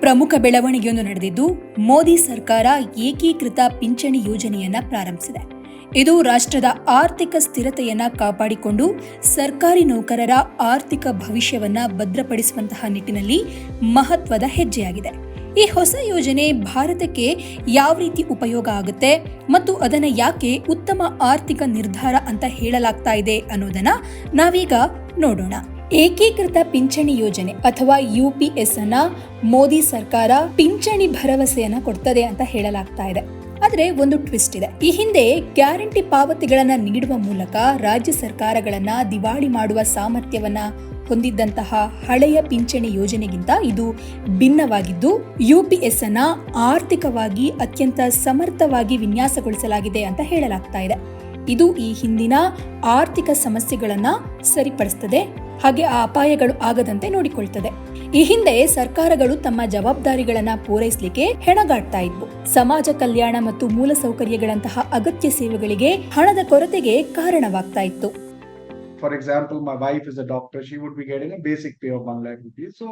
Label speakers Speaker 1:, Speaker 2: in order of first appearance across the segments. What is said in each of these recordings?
Speaker 1: ಪ್ರಮುಖ ಬೆಳವಣಿಗೆಯೊಂದು ನಡೆದಿದ್ದು, ಮೋದಿ ಸರ್ಕಾರ ಏಕೀಕೃತ ಪಿಂಚಣಿ ಯೋಜನೆಯನ್ನ ಪ್ರಾರಂಭಿಸಿದೆ. ಇದು ರಾಷ್ಟ್ರದ ಆರ್ಥಿಕ ಸ್ಥಿರತೆಯನ್ನ ಕಾಪಾಡಿಕೊಂಡು ಸರ್ಕಾರಿ ನೌಕರರ ಆರ್ಥಿಕ ಭವಿಷ್ಯವನ್ನ ಭದ್ರಪಡಿಸುವಂತಹ ನಿಟ್ಟಿನಲ್ಲಿ ಮಹತ್ವದ ಹೆಜ್ಜೆಯಾಗಿದೆ. ಈ ಹೊಸ ಯೋಜನೆ ಭಾರತಕ್ಕೆ ಯಾವ ರೀತಿ ಉಪಯೋಗ ಆಗುತ್ತೆ ಮತ್ತು ಅದನ್ನು ಯಾಕೆ ಉತ್ತಮ ಆರ್ಥಿಕ ನಿರ್ಧಾರ ಅಂತ ಹೇಳಲಾಗ್ತಾ ಇದೆ ಅನ್ನೋದನ್ನ ನಾವೀಗ ನೋಡೋಣ. ಏಕೀಕೃತ ಪಿಂಚಣಿ ಯೋಜನೆ ಅಥವಾ ಯು ಪಿ ಎಸ್ ಅನ್ನ ಮೋದಿ ಸರ್ಕಾರ ಪಿಂಚಣಿ ಭರವಸೆಯನ್ನ ಕೊಡ್ತದೆ ಅಂತ ಹೇಳಲಾಗ್ತಾ ಇದೆ. ಆದ್ರೆ ಒಂದು ಟ್ವಿಸ್ಟ್ ಇದೆ. ಈ ಹಿಂದೆ ಗ್ಯಾರಂಟಿ ಪಾವತಿಗಳನ್ನ ನೀಡುವ ಮೂಲಕ ರಾಜ್ಯ ಸರ್ಕಾರಗಳನ್ನ ದಿವಾಳಿ ಮಾಡುವ ಸಾಮರ್ಥ್ಯವನ್ನ ಹೊಂದಿದ್ದಂತಹ ಹಳೆಯ ಪಿಂಚಣಿ ಯೋಜನೆಗಿಂತ ಇದು ಭಿನ್ನವಾಗಿದ್ದು ಯುಪಿಎಸ್ ಅನ್ನ ಆರ್ಥಿಕವಾಗಿ ಅತ್ಯಂತ ಸಮರ್ಥವಾಗಿ ವಿನ್ಯಾಸಗೊಳಿಸಲಾಗಿದೆ ಅಂತ ಹೇಳಲಾಗ್ತಾ ಇದೆ. ಇದು ಈ ಹಿಂದಿನ ಆರ್ಥಿಕ ಸಮಸ್ಯೆಗಳನ್ನ ಸರಿಪಡಿಸ್ತದೆ. ಹಾಗೆ ಆ ಅಪಾಯಗಳು ಆಗದಂತೆ ನೋಡಿಕೊಳ್ತದೆ ಈ ಹಿಂದೆ ಸರ್ಕಾರಗಳು ತಮ್ಮ ಜವಾಬ್ದಾರಿಗಳನ್ನ ಪೂರೈಸಲಿಕ್ಕೆ ಹೆಣಗಾಡ್ತಾ ಇದ್ವು ಸಮಾಜ ಕಲ್ಯಾಣ ಮತ್ತು ಮೂಲಸೌಕರ್ಯಗಳಂತಹ ಅಗತ್ಯ ಸೇವೆಗಳಿಗೆ ಹಣದ ಕೊರತೆಗೆ ಕಾರಣವಾಗ್ತಾ ಇತ್ತು
Speaker 2: for example my wife is a doctor, she would be getting a basic pay of 1 lakh rupees. So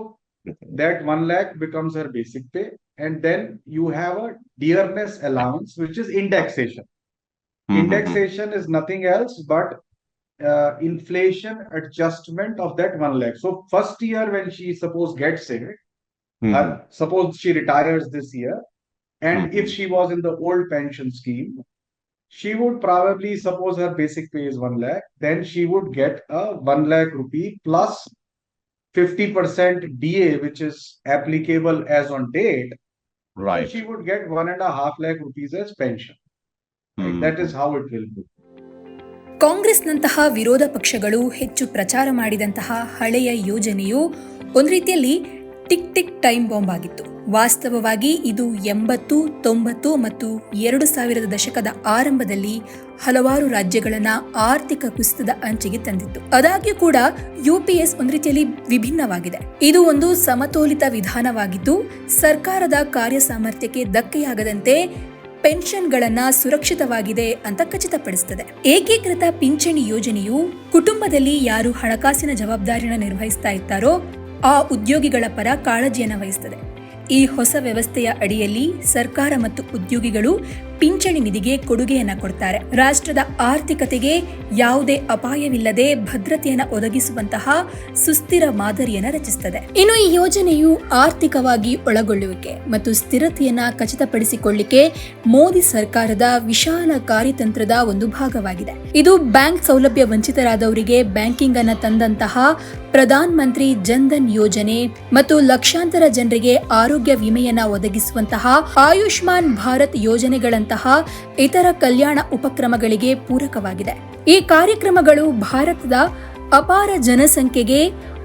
Speaker 2: that 1 lakh becomes her basic pay. And then you have a dearness allowance, which is indexation.
Speaker 3: Mhm.
Speaker 2: Indexation is nothing else but uh, inflation adjustment of that one lakh. So first year when she suppose gets it,
Speaker 3: Mhm.
Speaker 2: uh, suppose she retires this year, and if
Speaker 3: Mhm.
Speaker 2: she was in the old pension scheme, she would probably suppose her basic pay is one lakh, then she would get a one lakh rupee plus fifty percent DA, which is applicable as on date. So
Speaker 3: Right.
Speaker 2: She would get one and a half lakh rupees as pension. Right?
Speaker 3: Mhm.
Speaker 2: That is how it will be.
Speaker 1: ಕಾಂಗ್ರೆಸ್ನಂತಹ ವಿರೋಧ ಪಕ್ಷಗಳು ಹೆಚ್ಚು ಪ್ರಚಾರ ಮಾಡಿದಂತಹ ಹಳೆಯ ಯೋಜನೆಯು ಒಂದು ರೀತಿಯಲ್ಲಿ ಟಿಕ್ ಟಿಕ್ ಟೈಮ್ ಬಾಂಬ್ ಆಗಿತ್ತು. ವಾಸ್ತವವಾಗಿ ಇದು ಎಂಬತ್ತು, ತೊಂಬತ್ತು ಮತ್ತು ಎರಡು ಸಾವಿರದ ದಶಕದ ಆರಂಭದಲ್ಲಿ ಹಲವಾರು ರಾಜ್ಯಗಳನ್ನ ಆರ್ಥಿಕ ಕುಸಿತದ ಅಂಚಿಗೆ ತಂದಿತ್ತು. ಅದಾಗ್ಯೂ ಕೂಡ ಯುಪಿಎಸ್ ಒಂದು ರೀತಿಯಲ್ಲಿ ವಿಭಿನ್ನವಾಗಿದೆ. ಇದು ಒಂದು ಸಮತೋಲಿತ ವಿಧಾನವಾಗಿದ್ದು, ಸರ್ಕಾರದ ಕಾರ್ಯ ಸಾಮರ್ಥ್ಯಕ್ಕೆ ಧಕ್ಕೆಯಾಗದಂತೆ ಪೆನ್ಷನ್ಗಳನ್ನ ಸುರಕ್ಷಿತವಾಗಿದೆ ಅಂತ ಖಚಿತಪಡಿಸುತ್ತದೆ ಏಕೀಕೃತ ಪಿಂಚಣಿ ಯೋಜನೆಯು ಕುಟುಂಬದಲ್ಲಿ ಯಾರು ಹಣಕಾಸಿನ ಜವಾಬ್ದಾರಿನ ನಿರ್ವಹಿಸ್ತಾ ಇರ್ತಾರೋ ಆ ಉದ್ಯೋಗಿಗಳ ಪರ ಕಾಳಜಿಯನ್ನು ವಹಿಸುತ್ತದೆ ಈ ಹೊಸ ವ್ಯವಸ್ಥೆಯ ಅಡಿಯಲ್ಲಿ ಸರ್ಕಾರ ಮತ್ತು ಉದ್ಯೋಗಿಗಳು ಪಿಂಚಣಿ ನಿಧಿಗೆ ಕೊಡುಗೆಯನ್ನ ಕೊಡ್ತಾರೆ. ರಾಷ್ಟ್ರದ ಆರ್ಥಿಕತೆಗೆ ಯಾವುದೇ ಅಪಾಯವಿಲ್ಲದೆ ಭದ್ರತೆಯನ್ನು ಒದಗಿಸುವಂತಹ ಸುಸ್ಥಿರ ಮಾದರಿಯನ್ನ ರಚಿಸುತ್ತದೆ ಇನ್ನು ಈ ಯೋಜನೆಯು ಆರ್ಥಿಕವಾಗಿ ಒಳಗೊಳ್ಳುವಿಕೆ ಮತ್ತು ಸ್ಥಿರತೆಯನ್ನ ಖಚಿತಪಡಿಸಿಕೊಳ್ಳಿಕ್ಕೆ ಮೋದಿ ಸರ್ಕಾರದ ವಿಶಾಲ ಕಾರ್ಯತಂತ್ರದ ಒಂದು ಭಾಗವಾಗಿದೆ. ಇದು ಬ್ಯಾಂಕ್ ಸೌಲಭ್ಯ ವಂಚಿತರಾದವರಿಗೆ ಬ್ಯಾಂಕಿಂಗ್ ಅನ್ನ ತಂದಂತಹ ಪ್ರಧಾನ ಮಂತ್ರಿ ಜನ್ಧನ್ ಯೋಜನೆ ಮತ್ತು ಲಕ್ಷಾಂತರ ಜನರಿಗೆ ಆರೋಗ್ಯ ವಿಮೆಯನ್ನ ಒದಗಿಸುವಂತಹ ಆಯುಷ್ಮಾನ್ ಭಾರತ್ ಯೋಜನೆಗಳಂತಹ ಇತರ ಕಲ್ಯಾಣ ಉಪಕ್ರಮಗಳಿಗೆ ಪೂರಕವಾಗಿದೆ ಈ ಕಾರ್ಯಕ್ರಮಗಳು ಭಾರತದ ಅಪಾರ ಜನಸಂಖ್ಯೆಗೆ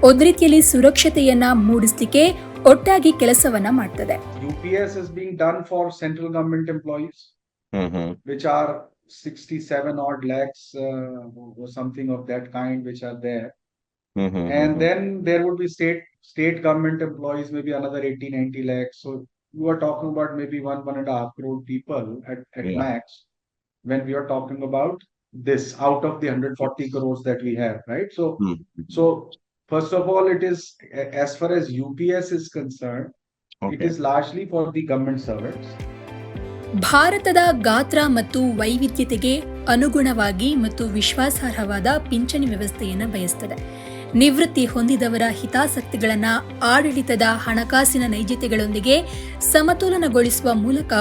Speaker 1: ಒಂದು ರೀತಿಯಲ್ಲಿ ಸುರಕ್ಷತೆಯನ್ನ ಮೂಡಿಸಲಿಕ್ಕೆ ಒಟ್ಟಾಗಿ ಕೆಲಸವನ್ನ ಮಾಡ್ತದೆ
Speaker 2: U P S is being done for central
Speaker 3: government
Speaker 2: which which are sixty odd lakhs lakhs or something of that kind, which are there.
Speaker 3: Then
Speaker 2: And
Speaker 3: would
Speaker 2: then there would be state, state government employees, maybe another 80, 90 lakhs. So you are talking about maybe one, one and a half crore people at, at
Speaker 3: Yeah.
Speaker 2: max. When we are talking about this out of the hundred forty crores that we have, right? So,
Speaker 3: mm-hmm.
Speaker 2: so first of all, it is, as far as UPS is concerned,
Speaker 3: okay.
Speaker 2: it is largely for the government servants.
Speaker 1: ಭಾರತದ ಗಾತ್ರ ಮತ್ತು ವೈವಿಧ್ಯತೆಗೆ ಅನುಗುಣವಾಗಿ ಮತ್ತು ವಿಶ್ವಾಸಾರ್ಹವಾದ ಪಿಂಚಣಿ ವ್ಯವಸ್ಥೆಯನ್ನು ಬಯಸ್ತದೆ ನಿವೃತ್ತಿ ಹೊಂದಿದವರ ಹಿತಾಸಕ್ತಿಗಳನ್ನು ಆಡಳಿತದ ಹಣಕಾಸಿನ ನೈಜತೆಗಳೊಂದಿಗೆ ಸಮತೋಲನಗೊಳಿಸುವ ಮೂಲಕ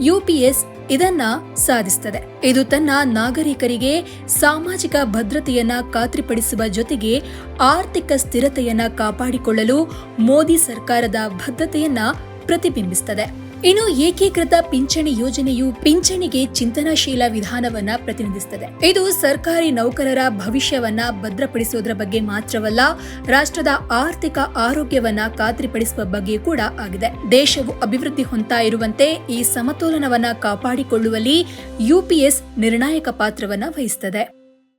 Speaker 1: ಯುಪಿಎಸ್ ಇದನ್ನ ಸಾಧಿಸುತ್ತದೆ ಇದು ತನ್ನ ನಾಗರಿಕರಿಗೆ ಸಾಮಾಜಿಕ ಭದ್ರತೆಯನ್ನ ಖಾತ್ರಿಪಡಿಸುವ ಜೊತೆಗೆ ಆರ್ಥಿಕ ಸ್ಥಿರತೆಯನ್ನ ಕಾಪಾಡಿಕೊಳ್ಳಲು ಮೋದಿ ಸರ್ಕಾರದ ಬದ್ಧತೆಯನ್ನ ಪ್ರತಿಬಿಂಬಿಸುತ್ತದೆ ಇನ್ನು ಏಕೀಕೃತ ಪಿಂಚಣಿ ಯೋಜನೆಯು ಪಿಂಚಣಿಗೆ ಚಿಂತನಾಶೀಲ ವಿಧಾನವನ್ನ ಪ್ರತಿನಿಧಿಸುತ್ತದೆ. ಇದು ಸರ್ಕಾರಿ ನೌಕರರ ಭವಿಷ್ಯವನ್ನ ಭದ್ರಪಡಿಸುವುದರ ಬಗ್ಗೆ ಮಾತ್ರವಲ್ಲ, ರಾಷ್ಟ್ರದ ಆರ್ಥಿಕ ಆರೋಗ್ಯವನ್ನ ಖಾತ್ರಿಪಡಿಸುವ ಬಗ್ಗೆ ಕೂಡ ಆಗಿದೆ. ದೇಶವು ಅಭಿವೃದ್ಧಿ ಹೊಂತಾ ಇರುವಂತೆ ಈ ಸಮತೋಲನವನ್ನ ಕಾಪಾಡಿಕೊಳ್ಳುವಲ್ಲಿ ಯುಪಿಎಸ್ ನಿರ್ಣಾಯಕ ಪಾತ್ರವನ್ನ ವಹಿಸುತ್ತದೆ.